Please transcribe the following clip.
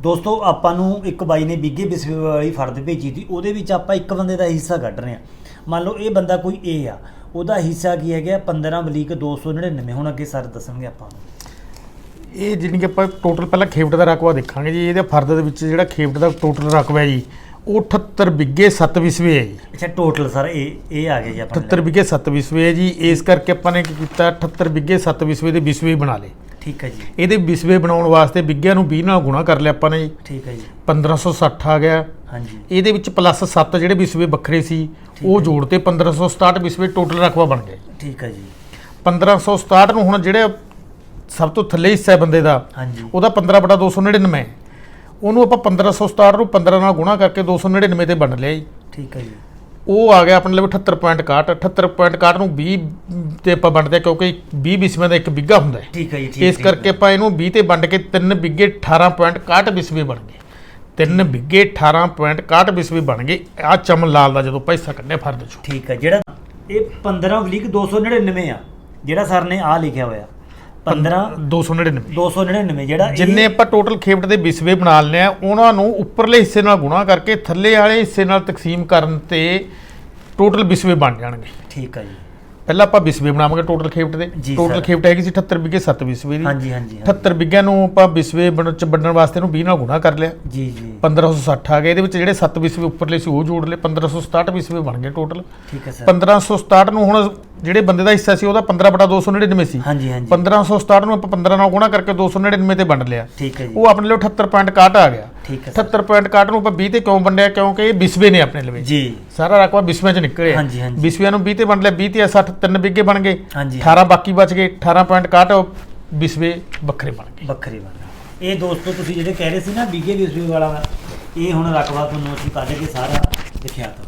ਦੋਸਤੋ, ਆਪਾਂ ਨੂੰ ਇੱਕ ਬਾਈ ਨੇ ਬਿੱਗੇ ਬਿਸਵੇ ਵਾਲੀ ਫਰਦ ਭੇਜੀ ਸੀ ਉਹਦੇ ਵਿੱਚ ਆਪਾਂ ਇੱਕ ਬੰਦੇ ਦਾ ਹਿੱਸਾ ਕੱਢ ਰਹੇ ਹਾਂ। ਮੰਨ ਲਓ, ਇਹ ਬੰਦਾ ਕੋਈ ਏ ਆ। ਉਹਦਾ ਹਿੱਸਾ ਕੀ ਹੈਗਾ? 15 ਬਲੀਕ 299 ਹੁਣ ਅੱਗੇ ਸਰ ਦੱਸਣਗੇ ਆਪਾਂ ਨੂੰ। ਇਹ ਜਿਹੜੀ ਕਿ ਆਪਾਂ ਟੋਟਲ ਪਹਿਲਾਂ ਖੇਵਟ ਦਾ ਰਕਬਾ ਦੇਖਾਂਗੇ ਜੀ। ਇਹਦੇ ਫਰਦ ਦੇ ਵਿੱਚ ਜਿਹੜਾ ਖੇਵਟ ਦਾ ਟੋਟਲ ਰਕਬਾ ਹੈ ਜੀ 78 ਬਿੱਗੇ 7 ਵਿਸਵੇ ਹੈ ਜੀ। ਅੱਛਾ ਟੋਟਲ ਸਰ ਇਹ ਇਹ ਆ ਗਿਆ ਜੀ ਆਪਾਂ 78 ਬਿੱਗੇ 7 ਵਿਸਵੇ ਹੈ ਜੀ। ਇਸ ਕਰਕੇ ਆਪਾਂ ਨੇ ਕੀ ਕੀਤਾ 78 ਬਿੱਗੇ 7 ਵਿਸਵੇ ਦੇ ਵਿਸਵੇ ਬਣਾ ਲਏ। ਠੀਕ ਹੈ ਜੀ। ਇਹਦੇ ਵਿਸਵੇ ਬਣਾਉਣ ਵਾਸਤੇ ਬਿੱਗਿਆਂ ਨੂੰ 20 ਨਾਲ ਗੁਣਾ ਕਰ ਲਿਆ ਆਪਾਂ ਨੇ ਜੀ। ਠੀਕ ਹੈ ਜੀ। 1560 ਆ ਗਿਆ। ਹਾਂਜੀ। ਇਹਦੇ ਵਿੱਚ ਪਲੱਸ 7 ਜਿਹੜੇ ਵਿਸਵੇ ਵੱਖਰੇ ਸੀ ਉਹ ਜੋੜ ਤੇ 1567 ਵਿਸਵੇ ਟੋਟਲ ਰਕਬਾ ਬਣ ਗਿਆ। ਠੀਕ ਹੈ ਜੀ। 1567 ਨੂੰ ਹੁਣ ਜਿਹੜੇ ਸਭ ਤੋਂ ਥੱਲੇ ਹਿੱਸਾ ਹੈ ਬੰਦੇ ਦਾ ਹਾਂਜੀ। ਉਹਦਾ 15 ਬਟਾ 299 ਹੈ। ਉਹਨੂੰ ਆਪਾਂ 1567 ਨੂੰ 15 ਨਾਲ ਗੁਣਾ ਕਰਕੇ 299 ਤੇ ਵੰਡ ਲਿਆ ਜੀ। ਠੀਕ ਹੈ ਜੀ। ਉਹ ਆ ਗਿਆ ਆਪਣੇ ਲਈ 78.61 78.61 ਨੂੰ 20 ਤੇ ਆਪਾਂ ਵੰਡਦੇ ਕਿਉਂਕਿ 20 ਵਿਸਵੇਂ ਦਾ ਇੱਕ ਬਿੱਗਾ ਹੁੰਦਾ ਹੈ। ਠੀਕ ਹੈ ਜੀ ਠੀਕ ਇਸ ਕਰਕੇ ਆਪਾਂ ਇਹਨੂੰ 20 ਤੇ ਵੰਡ ਕੇ ਤਿੰਨ ਬਿੱਗੇ 18.61 ਵਿਸਵੇ ਬਣ ਗਏ। ਤਿੰਨ ਬਿੱਗੇ 18.61 ਵਿਸਵੇ ਬਣ ਗਏ। ਆ ਚਮਨ ਲਾਲ ਦਾ ਜਦੋਂ ਪੈਸਾ ਕੱਢਿਆ ਫਰਦ ਚੋਂ। ਠੀਕ ਹੈ ਜਿਹੜਾ ਇਹ 15 ਬਲੀਕ 299 ਆ ਜਿਹੜਾ ਸਰ ਨੇ ਆ ਲਿਖਿਆ ਹੋਇਆ। 15 299 299 ਜਿਹੜਾ ਜਿੰਨੇ ਆਪਾਂ ਟੋਟਲ ਖੇਪਟ ਦੇ ਵਿਸਵੇ ਬਣਾ ਲਏ ਆ ਉਹਨਾਂ ਨੂੰ ਉੱਪਰਲੇ ਹਿੱਸੇ ਨਾਲ ਗੁਣਾ ਕਰਕੇ ਥੱਲੇ ਵਾਲੇ ਹਿੱਸੇ ਨਾਲ ਤਕਸੀਮ ਕਰਨ ਤੇ ਟੋਟਲ ਵਿਸਵੇ ਬਣ ਜਾਣਗੇ। ਠੀਕ ਹੈ ਜੀ। ਪਹਿਲਾਂ ਆਪਾਂ ਵਿਸਵੇ ਬਣਾਵਾਂਗੇ ਟੋਟਲ ਖੇਪਟ ਦੇ। ਜੀ ਟੋਟਲ। ਖੇਪਟ ਹੈਗੀ ਸੀ 78 ਵਿਗੇ 7 ਵਿਸਵੇ ਦੀ। ਹਾਂਜੀ ਹਾਂਜੀ ਹਾਂਜੀ। 78 ਵਿਗਿਆਂ ਨੂੰ ਆਪਾਂ ਵਿਸਵੇ ਬਣ ਚ ਵੰਡਣ ਵਾਸਤੇ ਨੂੰ 20 ਨਾਲ ਗੁਣਾ ਕਰ ਲਿਆ। ਜੀ ਜੀ। 1560 ਆ ਗਏ। ਇਹਦੇ ਵਿੱਚ ਜਿਹੜੇ 7 ਵਿਸਵੇ ਉੱਪਰਲੇ ਸੀ ਉਹ ਜੋੜ ਲਏ। 1567 ਵਿਸਵੇ ਬਣ ਗਏ ਟੋਟਲ ਠੀਕ ਹੈ ਸਰ 1567 ਨੂੰ ਹੁਣ ਜਿਹੜੇ ਬੰਦੇ ਦਾ ਹਿੱਸਾ ਸੀ ਉਹਦਾ 15 ਬਟਾ 299 ਸੀ ਹਾਂਜੀ ਹਾਂਜੀ। 1567 ਨੂੰ ਆਪਾਂ 15 ਨਾਲ ਗੁਣਾ ਕਰਕੇ 299 ਤੇ ਵੰਡ ਲਿਆ। ਠੀਕ ਹੈ ਜੀ। ਉਹ ਆਪਣੇ ਲਈ 78.61 ਆ ਗਿਆ। ਠੀਕ ਹੈ ਸਰ। 78.61 ਨੂੰ ਆਪਾਂ 20 ਤੇ ਕਿਉਂ ਵੰਡਿਆ? ਕਿਉਂਕਿ ਇਹ ਵਿਸਵੇ ਨੇ ਆਪਣੇ ਲਈ। ਜੀ। ਸਾਰਾ ਰਕਬਾ ਵਿਸਵੇਂ ਚ ਨਿਕਲਿਆ। ਹਾਂਜੀ, ਨੂੰ 20 ਤੇ ਵੰਡ ਲਿਆ। 20 ਤੇ 60 ਤਿੰਨ ਬਿੱਗੇ ਬਣ ਗਏ। ਹਾਂਜੀ 18 ਬਾਕੀ ਬਚ ਗਏ। 18.61 ਵਿਸਵੇ ਵੱਖਰੇ ਬਣ ਗਏ। ਵੱਖਰੀ ਬਣ ਇਹ ਦੋਸਤੋ ਤੁਸੀਂ ਜਿਹੜੇ ਕਹਿ ਰਹੇ ਸੀ ਨਾ ਬੀਗੇ ਵਿਸਵੇ ਵਾਲਾ ਇਹ ਹੁਣ ਰਕਬਾ ਤੁਹਾਨੂੰ ਅਸੀਂ ਕੱਢ ਕੇ ਸਾਰਾ ਦਿਖਿਆ ਤਾ